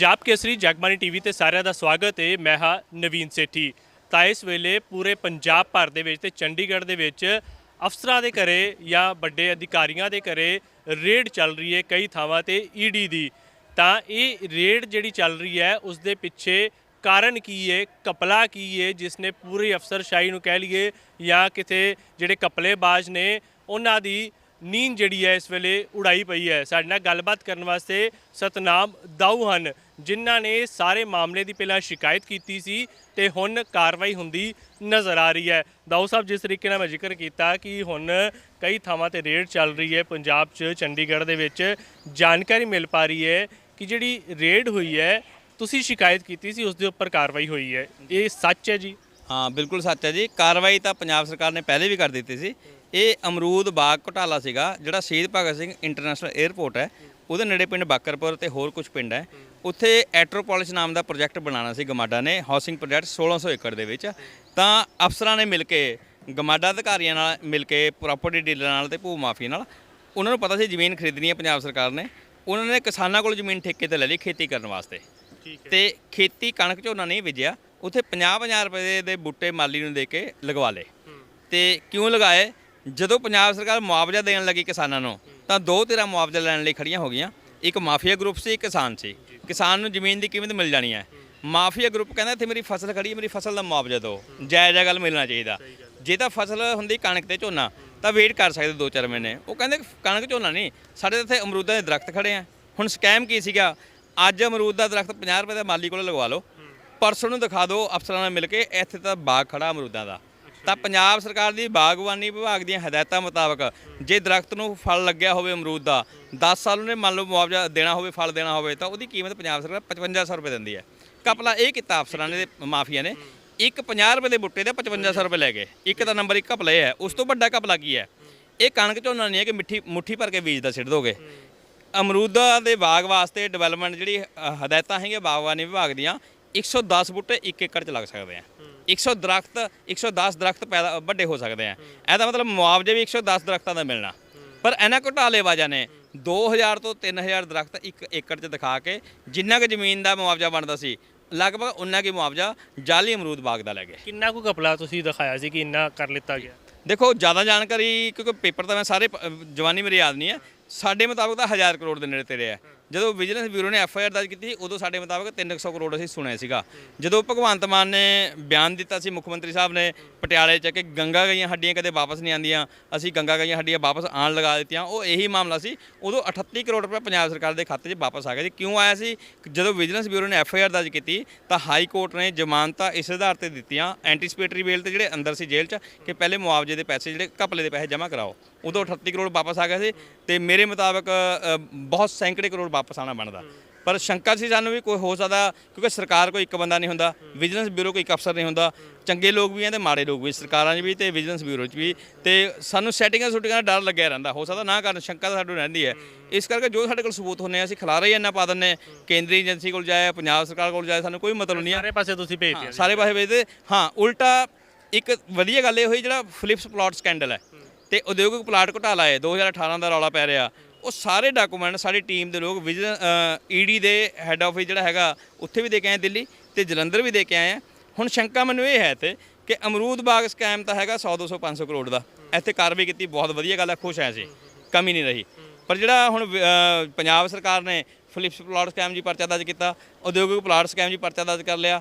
Punjab Kesari Jagbani TV ਤੇ ਸਾਰਿਆਂ ਦਾ ਸਵਾਗਤ ਹੈ। ਮੈਂ ਹਾਂ ਨਵੀਨ ਸੇਠੀ। ਤਾਂ ਇਸ ਵੇਲੇ ਪੂਰੇ ਪੰਜਾਬ ਭਰ ਦੇ ਵਿੱਚ ਤੇ ਚੰਡੀਗੜ੍ਹ ਦੇ ਵਿੱਚ ਅਫਸਰਾਂ ਦੇ ਘਰੇ ਜਾਂ ਵੱਡੇ ਅਧਿਕਾਰੀਆਂ ਦੇ ਘਰੇ ਰੇਡ ਚੱਲ ਰਹੀ ਹੈ ਕਈ ਥਾਵਾਂ ਤੇ ਈਡੀ ਦੀ। ਤਾਂ ਇਹ ਰੇਡ ਜਿਹੜੀ ਚੱਲ ਰਹੀ ਹੈ, ਉਸ ਦੇ ਪਿੱਛੇ ਕਾਰਨ ਕੀ ਹੈ ਕਪਲਾ ਕੀ ਹੈ, ਜਿਸ ਨੇ ਪੂਰੀ ਅਫਸਰਸ਼ਾਹੀ ਨੂੰ ਕਹਿ ਲਈਏ ਜਾਂ ਕਿਤੇ ਜਿਹੜੇ ਕਪਲੇਬਾਜ਼ ਨੇ, ਉਹਨਾਂ ਦੀ ਨੀਂਦ ਜਿਹੜੀ ਹੈ ਇਸ ਵੇਲੇ ਉਡਾਈ ਪਈ ਹੈ। ਸਾਡੇ ਨਾਲ ਗੱਲਬਾਤ ਕਰਨ ਵਾਸਤੇ ਸਤਨਾਮ ਦਾਊ ਹਨ। ਜਿਨ੍ਹਾਂ ਨੇ ਸਾਰੇ ਮਾਮਲੇ ਦੀ ਪਹਿਲਾਂ ਸ਼ਿਕਾਇਤ ਕੀਤੀ ਸੀ ਤੇ ਹੁਣ ਕਾਰਵਾਈ ਹੁੰਦੀ ਨਜ਼ਰ ਆ ਰਹੀ ਹੈ। ਦਾਊ ਸਾਹਿਬ, ਜਿਸ ਤਰੀਕੇ ਨਾਲ ਮੈਂ ਜ਼ਿਕਰ ਕੀਤਾ ਕਿ ਹੁਣ ਕਈ ਥਾਵਾਂ ਤੇ ਰੇਡ ਚੱਲ ਰਹੀ ਹੈ ਪੰਜਾਬ 'ਚ, ਚੰਡੀਗੜ੍ਹ ਦੇ ਵਿੱਚ, ਜਾਣਕਾਰੀ ਮਿਲ ਪਾ ਰਹੀ ਹੈ ਕਿ ਜਿਹੜੀ ਰੇਡ ਹੋਈ ਹੈ, ਤੁਸੀਂ ਸ਼ਿਕਾਇਤ ਕੀਤੀ ਸੀ, ਉਸ ਦੇ ਉੱਪਰ ਕਾਰਵਾਈ ਹੋਈ ਹੈ। ਇਹ ਸੱਚ ਹੈ ਜੀ? ਹਾਂ, ਬਿਲਕੁਲ ਸੱਚ ਹੈ ਜੀ। ਕਾਰਵਾਈ ਤਾਂ ਪੰਜਾਬ ਸਰਕਾਰ ਨੇ ਪਹਿਲੇ ਵੀ ਕਰ ਦਿੱਤੀ ਸੀ। ਇਹ ਅਮਰੂਦ ਬਾਗ ਘੁਟਾਲਾ ਸੀਗਾ, ਜਿਹੜਾ ਸ਼ਹੀਦ ਭਗਤ ਸਿੰਘ ਇੰਟਰਨੈਸ਼ਨਲ 에ਅਰਪੋਰਟ ਹੈ। ਉਹਦੇ ਨੇੜੇ ਪਿੰਡ ਬਾਕਰਪੁਰ ਤੇ ਹੋਰ ਕੁਝ ਪਿੰਡ ਹੈ। ਉੱਥੇ ਐਟਰੋਪੋਲਿਸ ਨਾਮ ਦਾ ਪ੍ਰੋਜੈਕਟ ਬਣਾਉਣਾ ਸੀ ਗਮਾਡਾ ਨੇ ਹਾਊਸਿੰਗ ਪ੍ਰੋਜੈਕਟ 1600 ਏਕੜ ਦੇ ਵਿੱਚ। ਤਾਂ ਅਫਸਰਾਂ ਨੇ ਮਿਲ ਕੇ ਗਮਾਡਾ ਅਧਿਕਾਰੀਆਂ ਨਾਲ ਮਿਲ ਕੇ ਪ੍ਰਾਪਰਟੀ ਡੀਲਰ ਨਾਲ ਤੇ ਭੂ ਮਾਫੀ ਨਾਲ ਉਹਨਾਂ ਨੂੰ ਪਤਾ ਸੀ ਜ਼ਮੀਨ ਖਰੀਦਣੀ ਹੈ ਪੰਜਾਬ ਸਰਕਾਰ ਨੇ। ਉਹਨਾਂ ਨੇ ਕਿਸਾਨਾਂ ਕੋਲ ਜ਼ਮੀਨ ਠੇਕੇ ਤੇ ਲੈ ਲਈ ਖੇਤੀ ਕਰਨ ਵਾਸਤੇ। ਤੇ ਖੇਤੀ ਕਣਕ ਝੋਨਾ ਨਹੀਂ ਬੀਜਿਆ ਉੱਥੇ 50-50 ਰੁਪਏ ਦੇ ਬੂਟੇ ਮਾਲੀ ਨੂੰ ਦੇ ਕੇ ਲਗਵਾ ਲਏ। ਤੇ ਕਿਉਂ ਲਗਾਏ? ਜਦੋਂ ਪੰਜਾਬ ਸਰਕਾਰ ਮੁਆਵਜ਼ਾ ਦੇਣ ਲੱਗੀ ਕਿਸਾਨਾਂ ਨੂੰ ਤਾਂ ਦੋ ਧਿਰਾਂ ਮੁਆਵਜ਼ਾ ਲੈਣ ਲਈ ਖੜੀਆਂ ਹੋ ਗਈਆਂ। ਇੱਕ ਮਾਫੀਆ ਗਰੁੱਪ ਸੀ ਇੱਕ ਕਿਸਾਨ ਸੀ। ਕਿਸਾਨ ਨੂੰ ਜ਼ਮੀਨ ਦੀ ਕੀਮਤ ਮਿਲ ਜਾਣੀ ਹੈ। ਮਾਫੀਆ ਗਰੁੱਪ ਕਹਿੰਦਾ ਇੱਥੇ ਮੇਰੀ ਫਸਲ ਖੜੀ ਹੈ ਮੇਰੀ ਫਸਲ ਦਾ ਮੁਆਵਜ਼ਾ ਦਿਓ। ਜਾਇਜ਼ ਗੱਲ ਮਿਲਣਾ ਚਾਹੀਦਾ। ਜੇ ਤਾਂ ਫਸਲ ਹੁੰਦੀ ਕਣਕ ਤੇ ਝੋਨਾ ਤਾਂ ਵੇਟ ਕਰ ਸਕਦੇ ਦੋ ਚਾਰ ਮਹੀਨੇ। ਉਹ ਕਹਿੰਦੇ ਕਣਕ ਝੋਨਾ ਨਹੀਂ ਸਾਡੇ ਇੱਥੇ ਅਮਰੂਦਾਂ ਦੇ ਦਰਖਤ ਖੜੇ ਆ। ਹੁਣ ਸਕੈਮ ਕੀ ਸੀਗਾ? ਅੱਜ ਅਮਰੂਦ ਦਾ ਦਰਖਤ 50 ਰੁਪਏ ਦਾ ਮਾਲੀ ਕੋਲ ਲਗਵਾ ਲਓ। ਪਰਸੋਂ ਨੂੰ ਦਿਖਾ ਦਿਓ ਅਫਸਰਾਂ ਨਾਲ ਮਿਲ ਕੇ ਇੱਥੇ ਤਾਂ ਬਾਗ ਖੜਾ ਅਮਰੂਦਾਂ ਦਾ। ਤਾਂ ਪੰਜਾਬ ਸਰਕਾਰ ਦੀ ਬਾਗਬਾਨੀ ਵਿਭਾਗ ਦੀਆਂ ਹਦਾਇਤਾਂ ਮੁਤਾਬਕ ਜੇ ਦਰਖਤ ਨੂੰ ਫਲ ਲੱਗਿਆ ਹੋਵੇ ਅਮਰੂਦ ਦਾ 10 ਸਾਲ ਉਹਨੇ ਮੰਨ ਲਓ ਮੁਆਵਜ਼ਾ ਦੇਣਾ ਹੋਵੇ, ਫਲ ਦੇਣਾ ਹੋਵੇ, ਤਾਂ ਉਹਦੀ ਕੀਮਤ ਪੰਜਾਬ ਸਰਕਾਰ 5500 ਰੁਪਏ ਦਿੰਦੀ ਹੈ। ਕਪਲਾ ਇਹ ਕੀਤਾ ਅਫਸਰਾਂ ਨੇ, ਮਾਫੀਆ ਨੇ, ਇੱਕ 50 ਰੁਪਏ ਦੇ ਬੁੱਟੇ ਦੇ 5500 ਰੁਪਏ ਲੈ ਗਏ। ਇੱਕ ਤਾਂ ਨੰਬਰ ਇੱਕ ਕਪਲਾ ਇਹ ਹੈ। ਉਸ ਤੋਂ ਵੱਡਾ ਕਪਲਾ ਕੀ ਹੈ? ਇਹ ਕਣਕ ਝੋਨਾ ਨਹੀਂ ਹੈ ਕਿ ਮਿੱਠੀ, ਮੁੱਠੀ ਭਰ ਕੇ ਬੀਜ ਦਾ ਸਿੱਟ ਦੋਗੇ। ਅਮਰੂਦਾਂ ਦੇ ਬਾਗ ਵਾਸਤੇ ਡਿਵੈਲਪਮੈਂਟ ਜਿਹੜੀ ਹਦਾਇਤਾਂ ਹੈਗੀਆਂ ਬਾਗਬਾਨੀ ਵਿਭਾਗ ਦੀਆਂ 110 ਬੂਟੇ 1 ਏਕੜ 'ਚ ਲੱਗ ਸਕਦੇ ਆ। 100 ਦਰਖਤ 110 ਦਰਖਤ ਪੈਦਾ ਵੱਡੇ ਹੋ ਸਕਦੇ ਆ। ਇਹਦਾ ਮਤਲਬ ਮੁਆਵਜ਼ਾ ਵੀ 110 ਦਰਖਤਾਂ ਦਾ ਮਿਲਣਾ। ਪਰ ਇਹਨਾਂ ਘੁਟਾਲੇਬਾਜ਼ਾਂ ਨੇ 2000 ਤੋਂ 3000 ਦਰਖਤ 1 ਏਕੜ 'ਚ ਦਿਖਾ ਕੇ ਜਿੰਨਾ ਕੁ ਜ਼ਮੀਨ ਦਾ ਮੁਆਵਜ਼ਾ ਬਣਦਾ ਸੀ ਲਗਭਗ ਉਨਾ ਕੀ ਮੁਆਵਜ਼ਾ ਜਾਲੀ ਅਮਰੂਦ ਬਾਗ ਦਾ ਲੈ ਗਏ। ਕਿੰਨਾ ਕੁ ਕਪਲਾ ਤੁਸੀਂ ਦਿਖਾਇਆ ਸੀ ਕਿ ਇੰਨਾ ਕਰ ਲਿੱਤਾ ਗਿਆ? ਦੇਖੋ ਜ਼ਿਆਦਾ ਜਾਣਕਾਰੀ ਕਿਉਂਕਿ ਪੇਪਰ ਤਾਂ ਮੈਂ ਸਾਰੇ ਜਵਾਨੀ ਮੇਰੇ ਯਾਦ ਨਹੀਂ ਹੈ ਸਾਡੇ ਮੁਤਾਬਕ ਤਾਂ 1000 ਕਰੋੜ ਦੇ ਨੇੜੇ ਤੇੜੇ ਹੈ ਜਦੋਂ ਵਿਜੀਲੈਂਸ ਬਿਊਰੋ ਨੇ ਐਫ ਆਈ ਆਰ ਦਰਜ ਕੀਤੀ, ਉਦੋਂ ਸਾਡੇ ਮੁਤਾਬਕ 300 ਕਰੋੜ ਅਸੀਂ ਸੁਣਿਆ ਸੀਗਾ। ਜਦੋਂ ਭਗਵੰਤ ਮਾਨ ਨੇ ਬਿਆਨ ਦਿੱਤਾ ਸੀ, ਮੁੱਖ ਮੰਤਰੀ ਸਾਹਿਬ ਨੇ ਪਟਿਆਲੇ 'ਚ ਕਿ ਗੰਗਾ ਗਈਆਂ ਹੱਡੀਆਂ ਕਦੇ ਵਾਪਸ ਨਹੀਂ ਆਉਂਦੀਆਂ, ਅਸੀਂ ਗੰਗਾ ਗਈਆਂ ਹੱਡੀਆਂ ਵਾਪਸ ਆਉਣ ਲਗਾ ਦਿੱਤੀਆਂ, ਉਹ ਇਹੀ ਮਾਮਲਾ ਸੀ। ਉਦੋਂ 38 ਕਰੋੜ ਰੁਪਏ ਪੰਜਾਬ ਸਰਕਾਰ ਦੇ ਖਾਤੇ 'ਚ ਵਾਪਸ ਆ ਗਿਆ ਜੀ ਕਿਉਂ ਆਇਆ ਸੀ? ਜਦੋਂ ਵਿਜੀਲੈਂਸ ਬਿਊਰੋ ਨੇ ਐਫ ਆਈ ਆਰ ਦਰਜ ਕੀਤੀ, ਤਾਂ ਹਾਈ ਕੋਰਟ ਨੇ ਜ਼ਮਾਨਤਾਂ ਇਸ ਆਧਾਰ ਤੇ ਦਿੱਤੀਆਂ ਐਂਟੀਸਪੇਟਰੀ ਬੇਲ ਤੇ ਜਿਹੜੇ ਅੰਦਰ ਸੀ ਜੇਲ੍ਹ 'ਚ, ਕਿ ਪਹਿਲੇ ਮੁਆਵਜ਼ੇ ਦੇ ਪੈਸੇ ਜਿਹੜੇ ਘਪਲੇ ਦੇ ਪੈਸੇ ਜਮ੍ਹਾਂ ਕਰਾਓ। ਉਦੋਂ 38 ਕਰੋੜ ਵਾਪਸ ਆ ਗਏ ਸੀ ਤੇ ਮੇਰੇ ਮੁਤਾਬਕ ਬਹੁਤ ਸੈਂਕੜੇ ਕਰੋੜ ਵਾਪਸ ਆਣਾ ਬਣਦਾ। ਪਰ ਸ਼ੰਕਾ ਸੀ ਸਾਨੂੰ ਵੀ ਕੋਈ ਹੋ ਸਕਦਾ ਕਿਉਂਕਿ ਸਰਕਾਰ ਕੋਈ ਇੱਕ ਬੰਦਾ ਨਹੀਂ ਹੁੰਦਾ ਵਿਜੀਲੈਂਸ ਬਿਊਰੋ ਕੋਈ ਇੱਕ ਅਫਸਰ ਨਹੀਂ ਹੁੰਦਾ। ਚੰਗੇ ਲੋਕ ਵੀ ਆ ਤੇ ਮਾੜੇ ਲੋਕ ਵੀ ਸਰਕਾਰਾਂ 'ਚ ਵੀ ਤੇ ਵਿਜੀਲੈਂਸ ਬਿਊਰੋ 'ਚ ਵੀ। ਤੇ ਸਾਨੂੰ ਸੈਟਿੰਗਾਂ ਸੁਟਿੰਗਾਂ ਦਾ ਡਰ ਲੱਗਿਆ ਰਹਿੰਦਾ ਹੋ ਸਕਦਾ ਨਾ ਕਰਨ ਸ਼ੰਕਾ ਤਾਂ ਸਾਨੂੰ ਰਹਿੰਦੀ ਹੈ। ਇਸ ਕਰਕੇ ਜੋ ਸਾਡੇ ਕੋਲ ਸਬੂਤ ਹੁੰਨੇ ਆ ਅਸੀਂ ਖਿਲਾਰੇ ਹੀ ਇੰਨਾ ਪਾ ਦਿੰਨੇ ਕੇਂਦਰੀ ਏਜੰਸੀ ਕੋਲ ਜਾਏ ਪੰਜਾਬ ਸਰਕਾਰ ਕੋਲ ਜਾਏ ਸਾਨੂੰ ਕੋਈ ਮਤਲਬ ਨਹੀਂ ਆ। ਸਾਰੇ ਪਾਸੇ ਤੁਸੀਂ ਭੇਜ ਦਿਆ ਸਾਰੇ ਪਾਸੇ ਵੇਚਦੇ ਹਾਂ ਉਲਟਾ ਇੱਕ ਵਧੀਆ ਗੱਲ ਇਹ ਹੋਈ ਜਿਹੜਾ ਫਲਿਪਸ ਪਲਾਟ ਸਕੈਂਡਲ ਹੈ। ਤੇ ਉਦਯੋਗਿਕ ਪਲਾਟ ਘੁਟਾਲਾ ਹੈ 2018 ਦਾ ਰੌਲਾ ਪੈ ਰਿਹਾ। ਉਹ ਸਾਰੇ ਡਾਕੂਮੈਂਟ ਸਾਡੀ ਟੀਮ ਦੇ ਲੋਕ ਵਿਜਨ ਈਡੀ ਦੇ ਹੈੱਡ ਆਫਿਸ ਜਿਹੜਾ ਹੈਗਾ, ਉੱਥੇ ਵੀ ਦੇ ਕੇ ਆਏ ਦਿੱਲੀ ਤੇ ਜਲੰਧਰ ਵੀ ਦੇ ਕੇ ਆਏ ਆ। ਹੁਣ ਸ਼ੰਕਾ ਮੈਨੂੰ ਇਹ ਹੈ ਤੇ ਕਿ ਅਮਰੂਦ ਬਾਗ ਸਕੈਮ ਤਾਂ ਹੈਗਾ 100 200 500 ਕਰੋੜ ਦਾ। ਇੱਥੇ ਕਾਰਵਾਈ ਕੀਤੀ, ਬਹੁਤ ਵਧੀਆ ਗੱਲ ਹੈ, ਖੁਸ਼ ਐ ਸੀ ਕਮੀ ਨਹੀਂ ਰਹੀ। ਪਰ ਜਿਹੜਾ ਹੁਣ ਪੰਜਾਬ ਸਰਕਾਰ ਨੇ ਫਲਿਪਸ ਪਲਾਟ ਸਕੈਮ ਜੀ ਪਰਚਾ ਦਰਜ ਕੀਤਾ ਉਦਯੋਗਿਕ ਪਲਾਟ ਸਕੈਮ ਜੀ ਪਰਚਾ ਦਰਜ ਕਰ ਲਿਆ।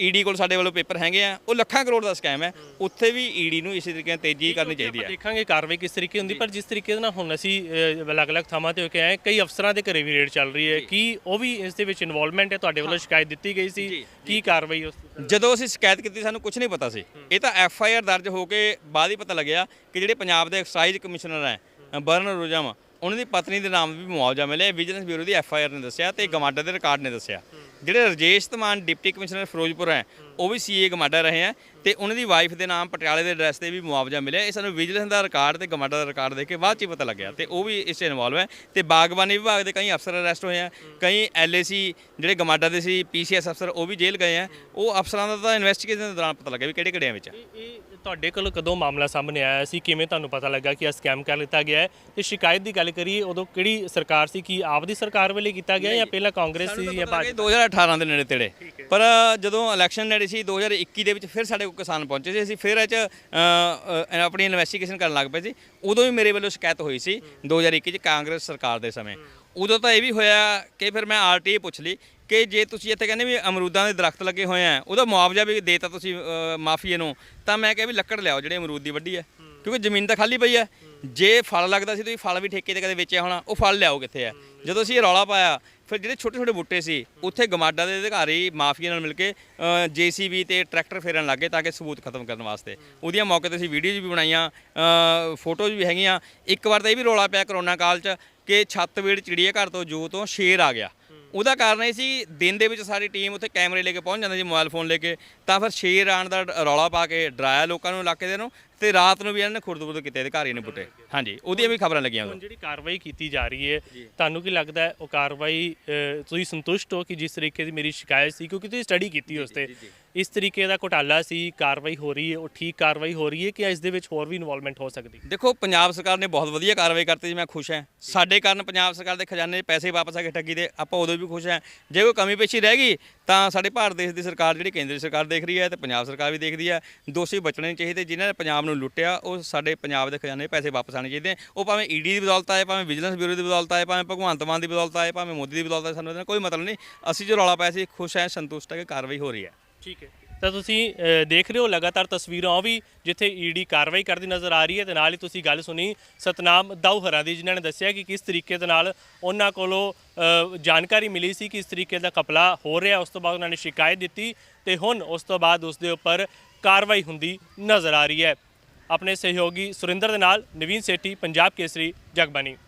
ਈਡੀ ਕੋਲ ਸਾਡੇ ਵੱਲੋਂ ਪੇਪਰ ਹੈਗੇ ਆ ਉਹ ਲੱਖਾਂ ਕਰੋੜ ਦਾ ਸਕੈਮ ਹੈ। ਉੱਥੇ ਵੀ ਈਡੀ ਨੂੰ ਇਸੇ ਤਰੀਕੇ ਨਾਲ ਤੇਜ਼ੀ ਕਰਨੀ ਚਾਹੀਦੀ ਹੈ। ਦੇਖਾਂਗੇ ਕਾਰਵਾਈ ਕਿਸ ਤਰੀਕੇ ਹੁੰਦੀ ਪਰ ਜਿਸ ਤਰੀਕੇ ਦੇ ਨਾਲ ਹੁਣ ਅਸੀਂ ਅਲੱਗ-ਅਲੱਗ ਥਾਵਾਂ ਤੇ ਹੋ ਕੇ ਆਏ ਕਈ ਅਫਸਰਾਂ ਦੇ ਘਰੇ ਵੀ ਰੇਡ ਚੱਲ ਰਹੀ ਹੈ ਕੀ ਉਹ ਵੀ ਇਸ ਦੇ ਵਿੱਚ ਇਨਵੋਲਵਮੈਂਟ ਹੈ ਤੁਹਾਡੇ ਵੱਲੋਂ ਸ਼ਿਕਾਇਤ ਦਿੱਤੀ ਗਈ ਸੀ। ਕੀ ਕਾਰਵਾਈ ਉਸ ਜਦੋਂ ਅਸੀਂ ਸ਼ਿਕਾਇਤ ਕੀਤੀ ਸਾਨੂੰ ਕੁਝ ਨਹੀਂ ਪਤਾ ਸੀ। ਇਹ ਤਾਂ ਐਫ ਆਈ ਆਰ ਦਰਜ ਹੋ ਕੇ ਬਾਅਦ ਹੀ ਪਤਾ ਲੱਗਿਆ ਕਿ ਜਿਹੜੇ ਪੰਜਾਬ ਦੇ ਐਕਸਾਈਜ਼ ਕਮਿਸ਼ਨਰ ਹੈ। ਬਰਨ ਰੋਜਮ ਉਹਨਾਂ ਦੀ ਪਤਨੀ ਦੇ ਨਾਮ ਵੀ ਮੁਆਵਜ਼ਾ ਮਿਲਿਆ ਵਿਜੀਲੈਂਸ ਬਿਊਰੋ ਦੀ ਐਫ ਆਈ ਆਰ ਨੇ ਦੱਸਿਆ ਤੇ ਗਮਾਡਾ ਦੇ ਰਿਕਾਰਡ ਨੇ ਦੱਸਿਆ। ਜਿਹੜੇ ਰਜੇਸ਼ ਤਮਾਨ ਡਿਪਟੀ ਕਮਿਸ਼ਨਰ ਫਿਰੋਜ਼ਪੁਰ ਹੈ ਉਹ ਵੀ ਸੀਏ ਗਮਾਡਾ ਰਹੇ ਆ ਤੇ ਉਹਨਾਂ ਦੀ ਵਾਈਫ ਦੇ ਨਾਮ ਪਟਿਆਲੇ ਦੇ ਐਡਰੈਸ ਤੇ ਵੀ ਮੁਆਵਜ਼ਾ ਮਿਲਿਆ। ਇਹ ਸਾਨੂੰ ਵਿਜੀਲੈਂਸ ਦਾ ਰਿਕਾਰਡ ਤੇ ਗਮਾਡਾ ਦਾ ਰਿਕਾਰਡ ਦੇਖ ਕੇ ਬਾਅਦ ਚ ਹੀ ਪਤਾ ਲੱਗਿਆ ਤੇ ਉਹ ਵੀ ਇਸ 'ਚ ਇਨਵੋਲਵ ਹੈ ਤੇ ਬਾਗਬਾਨੀ ਵਿਭਾਗ ਦੇ ਕਈ ਅਫਸਰ ਅਰੈਸਟ ਹੋਏ ਆ ਕਈ ਐਲਏਸੀ ਜਿਹੜੇ ਗਮਾਡਾ ਦੇ ਸੀ ਪੀਸੀਐਸ ਅਫਸਰ ਉਹ ਵੀ ਜੇਲ੍ਹ ਗਏ ਆ। ਉਹ ਅਫਸਰਾਂ ਦਾ ਤਾਂ ਇਨਵੈਸਟੀਗੇਸ਼ਨ ਦੇ ਦੌਰਾਨ ਪਤਾ ਲੱਗਿਆ ਵੀ ਕਿਹੜੇ ਕਿਹੜਿਆਂ ਵਿੱਚ ਆ। ਇਹ ਤੁਹਾਡੇ ਕੋਲ ਕਦੋਂ ਮਾਮਲਾ ਸਾਹਮਣੇ ਆਇਆ ਸੀ? ਕਿਵੇਂ ਤੁਹਾਨੂੰ ਪਤਾ ਲੱਗਾ ਕਿ ਇਹ ਸਕੈਮ ਕਰ ਲਿੱਤਾ ਗਿਆ ਹੈ? ਤੇ ਸ਼ਿਕਾਇਤ ਦੀ ਗੱਲ ਕਰੀਏ ਉਦੋਂ ਕਿਹੜੀ ਸਰਕਾਰ ਸੀ? ਕਿ ਆਪ ਦੀ ਸਰਕਾਰ ਵੇਲੇ ਕੀਤਾ ਗਿਆ ਜਾਂ ਪਹਿਲਾਂ ਕਾਂਗਰਸ ਸੀ ਜਾਂ ਭਾਜਪਾ? 2018 ਦੇ ਨੇੜੇ ਤੇੜੇ। ਪਰ ਜਦੋਂ ਇਲੈਕਸ਼ਨ ਨੇੜੇ ਸੀ 2021 ਦੇ ਵਿੱਚ ਫਿਰ ਸਾਡੇ ਕੋਲ ਕਿਸਾਨ ਪਹੁੰਚੇ ਸੀ। ਅਸੀਂ ਫਿਰ ਇਹ 'ਚ ਅ, ਅ, ਆਪਣੀ ਇਨਵੈਸਟੀਗੇਸ਼ਨ ਕਰਨ ਲੱਗ ਪਏ ਸੀ। ਉਦੋਂ ਵੀ ਮੇਰੇ ਵੱਲੋਂ ਸ਼ਿਕਾਇਤ ਹੋਈ ਸੀ 2021 ਚ ਕਾਂਗਰਸ ਸਰਕਾਰ ਦੇ ਸਮੇਂ। ਉਦੋਂ ਤਾਂ ਇਹ ਵੀ ਹੋਇਆ ਕਿ ਫਿਰ ਮੈਂ ਆਰਟੀਏ ਪੁੱਛ ਲਈ ਕਿ ਜੇ ਤੁਸੀਂ ਇੱਥੇ ਕਹਿੰਦੇ ਵੀ ਅਮਰੂਦਾਂ ਦੇ ਦਰਖਤ ਲੱਗੇ ਹੋਏ ਆ ਉਹਦਾ ਮੁਆਵਜ਼ਾ ਵੀ ਦੇਤਾ ਤੁਸੀਂ ਅ, ਮਾਫੀਏ ਨੂੰ ਤਾਂ ਮੈਂ ਕਿਹਾ ਵੀ ਲੱਕੜ ਲਿਆਓ ਜਿਹੜੇ ਅਮਰੂਦ ਦੀ ਵੱਡੀ ਹੈ ਕਿਉਂਕਿ ਜ਼ਮੀਨ ਤਾਂ ਖਾਲੀ ਪਈ ਹੈ ਜੇ ਫਲ ਲੱਗਦਾ ਸੀ ਤੁਸੀਂ ਫਲ ਵੀ ਠੇਕੇ ਤੇ ਕਦੇ ਵੇਚਿਆ ਹੋਣਾ, ਉਹ ਫਲ ਲਿਆਓ ਕਿੱਥੇ ਹੈ ਜਦੋਂ ਅਸੀਂ ਇਹ ਰੌਲਾ ਪਾਇਆ, ਫਿਰ ਜਿਹੜੇ ਛੋਟੇ ਛੋਟੇ ਬੂਟੇ ਸੀ, ਉੱਥੇ ਗਮਾਡਾ ਦੇ ਅਧਿਕਾਰੀ ਮਾਫੀਆ ਨਾਲ ਮਿਲ ਕੇ ਜੀਸੀਬੀ ਤੇ ਟਰੈਕਟਰ ਫੇਰਨ ਲੱਗੇ ਤਾਂ ਕਿ ਸਬੂਤ ਖਤਮ ਕਰਨ ਵਾਸਤੇ। ਉਹਦੀਆਂ ਮੌਕੇ ਤੇ ਅਸੀਂ ਵੀਡੀਓਜ਼ ਵੀ ਬਣਾਈਆਂ ਫੋਟੋਜ਼ ਵੀ ਹੈਗੀਆਂ। ਇੱਕ ਵਾਰ ਤਾਂ ਇਹ ਵੀ ਰੌਲਾ ਪਿਆ ਕਰੋਨਾ ਕਾਲ 'ਚ ਕਿ ਛੱਤਵੇੜ ਚਿੜੀਆ ਘਰ ਤੋਂ ਜੂ ਤੋਂ ਸ਼ੇਰ ਆ ਗਿਆ। ਉਹਦਾ ਕਾਰਨ ਇਹ ਸੀ, ਦਿਨ ਦੇ ਵਿੱਚ ਸਾਡੀ ਟੀਮ ਉੱਥੇ ਕੈਮਰੇ ਲੈ ਕੇ ਪਹੁੰਚ ਜਾਂਦੀ ਸੀ, ਮੋਬਾਈਲ ਫੋਨ ਲੈ ਕੇ। ਤਾਂ ਫਿਰ ਸ਼ੇਰ ਆਣ ਦਾ ਰੌਲਾ ਪਾ ਕੇ ਡਰਾਇਆ ਲੋਕਾਂ ਨੂੰ, ਇਲਾਕੇ ਦੇ ਨੂੰ। ਤੇ ਰਾਤ ਨੂੰ ਵੀ ਇਹਨਾਂ ਨੇ ਖੁਰਦ-ਬੁਰਦ ਕੀਤੇ ਅਧਿਕਾਰੀ ਨੇ ਬੁੱਟੇ ਹਾਂਜੀ ਉਹਦੀਆਂ ਵੀ ਖਬਰਾਂ ਲੱਗੀਆਂ ਉਦੋਂ। ਹੁਣ ਜਿਹੜੀ ਕਾਰਵਾਈ ਕੀਤੀ ਜਾ ਰਹੀ ਹੈ ਤੁਹਾਨੂੰ ਕੀ ਲੱਗਦਾ ਹੈ ਉਹ ਕਾਰਵਾਈ ਅ, ਤੁਸੀਂ ਸੰਤੁਸ਼ਟ ਹੋ ਕਿ ਜਿਸ ਤਰੀਕੇ ਦੀ ਮੇਰੀ ਸ਼ਿਕਾਇਤ ਸੀ ਕਿਉਂਕਿ ਤੁਸੀਂ ਸਟੱਡੀ ਕੀਤੀ ਉਸ ਤੇ। ਇਸ ਤਰੀਕੇ ਦਾ ਘੁਟਾਲਾ ਸੀ ਕਾਰਵਾਈ ਹੋ ਰਹੀ ਹੈ ਉਹ ਠੀਕ ਕਾਰਵਾਈ ਹੋ ਰਹੀ ਹੈ ਕਿ ਇਸ ਦੇ ਵਿੱਚ ਹੋਰ ਵੀ ਇਨਵੋਲਵਮੈਂਟ ਹੋ ਸਕਦੀ? ਦੇਖੋ ਪੰਜਾਬ ਸਰਕਾਰ ਨੇ ਬਹੁਤ ਵਧੀਆ ਕਾਰਵਾਈ ਕਰਤੀ ਜੀ ਮੈਂ ਖੁਸ਼ ਹਾਂ। ਸਾਡੇ ਕਾਰਨ ਪੰਜਾਬ ਸਰਕਾਰ ਦੇ ਖਜ਼ਾਨੇ 'ਚ ਪੈਸੇ ਵਾਪਸ ਆ ਕੇ ਠੱਗੀ ਦੇ ਆਪਾਂ ਉਦੋਂ ਵੀ ਖੁਸ਼ ਹਾਂ। ਜੇ ਕੋਈ ਕਮੀ ਪੇਸ਼ੀ ਰਹਿ ਗਈ ਤਾਂ ਸਾਡੇ ਭਾਰਤ ਦੇਸ਼ ਦੀ ਸਰਕਾਰ ਜਿਹੜੀ ਕੇਂਦਰੀ ਸਰਕਾਰ ਦੇਖ ਰਹੀ ਹੈ ਤੇ ਪੰਜਾਬ ਸਰਕਾਰ ਵੀ ਦੇਖਦੀ ਹੈ। ਦੋਸ਼ੀ ਬਚਣੇ ਚਾਹੀਦੇ ਜਿਨ੍ਹਾਂ ਨੇ ਪੰਜਾਬ ਨੂੰ ਲੁੱਟਿਆ, ਉਹ ਸਾਡੇ ਪੰਜਾਬ ਦੇ ਖਜ਼ਾਨੇ ਪੈਸੇ ਵਾਪਸ ਆਣੇ ਚਾਹੀਦੇ। ਉਹ ਭਾਵੇਂ ਈਡੀ ਦੀ ਬਦੌਲਤ ਆਏ, ਭਾਵੇਂ ਵਿਜੀਲੈਂਸ ਬਿਊਰੋ ਦੀ ਬਦੌਲਤ ਆਏ, ਭਾਵੇਂ ਭਗਵੰਤ ਮਾਨ ਦੀ ਬਦੌਲਤ ਆਏ, ਭਾਵੇਂ ਮੋਦੀ ਦੀ ਬਦੌਲਤ ਆਏ, ਸਾਨੂੰ ਇਹਦਾ ਕੋਈ ਮਤਲਬ ਨਹੀਂ। ਅਸੀਂ ਜੋ ਰੌਲਾ ਪਾਇਆ ਸੀ, ਖੁਸ਼ ਹਾਂ ਸੰਤੁਸ਼ਟ ਹੈ ਕਿ ਕਾਰਵਾਈ ਹੋ ਰਹੀ ਹੈ। ਠੀਕ ਹੈ। ਤਾਂ ਤੁਸੀਂ ਦੇਖ ਰਹੇ ਹੋ ਲਗਾਤਾਰ ਤਸਵੀਰਾਂ ਉਹ ਵੀ, ਜਿੱਥੇ ਈਡੀ ਕਾਰਵਾਈ ਕਰਦੀ ਨਜ਼ਰ ਆ ਰਹੀ ਹੈ ਤੇ ਨਾਲ ਹੀ ਤੁਸੀਂ ਗੱਲ ਸੁਣੀ ਸਤਨਾਮ ਦਾਊਹਰਾ ਦੀ, ਜਿਨ੍ਹਾਂ ਨੇ ਦੱਸਿਆ ਕਿ ਕਿਸ ਤਰੀਕੇ ਦੇ ਨਾਲ ਉਹਨਾਂ ਕੋਲੋਂ ਜਾਣਕਾਰੀ ਮਿਲੀ ਸੀ ਕਿ ਇਸ ਤਰੀਕੇ ਦਾ ਕਪਲਾ ਹੋ ਰਿਹਾ। ਉਸ ਤੋਂ ਬਾਅਦ ਉਹਨਾਂ ਨੇ ਸ਼ਿਕਾਇਤ ਦਿੱਤੀ ਤੇ ਹੁਣ ਉਸ ਤੋਂ ਬਾਅਦ ਉਸ ਦੇ ਉੱਪਰ ਕਾਰਵਾਈ ਹੁੰਦੀ ਨਜ਼ਰ ਆ ਰਹੀ ਹੈ। ਆਪਣੇ ਸਹਿਯੋਗੀ ਸੁਰਿੰਦਰ ਦੇ ਨਾਲ ਨਵੀਨ ਸੇਠੀ ਪੰਜਾਬ ਕੇਸਰੀ ਜਗਬਾਨੀ